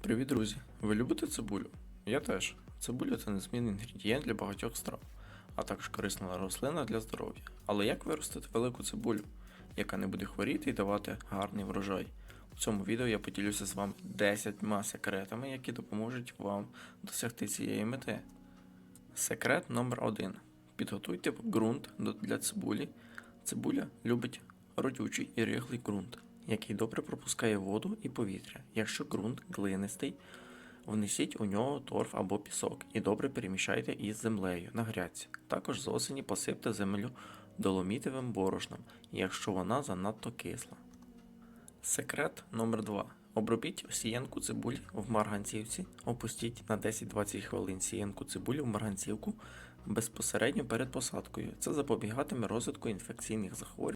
Привіт, друзі! Ви любите цибулю? Я теж. Цибуля це незмінний інгредієнт для багатьох страв, а також корисна рослина для здоров'я. Але як виростити велику цибулю, яка не буде хворіти і давати гарний врожай? У цьому відео я поділюся з вами 10 секретами, які допоможуть вам досягти цієї мети. Секрет номер 1. Підготуйте ґрунт для цибулі. Цибуля любить родючий і рихлий ґрунт, який добре пропускає воду і повітря. Якщо ґрунт глинистий, внесіть у нього торф або пісок і добре перемішайте із землею на грядці. Також з осені посипте землю доломітовим борошном, якщо вона занадто кисла. Секрет номер 2. Обробіть сіянку цибулі в марганцівці. Опустіть на 10-20 хвилин сіянку цибулі в марганцівку безпосередньо перед посадкою. Це запобігатиме розвитку інфекційних захворювань.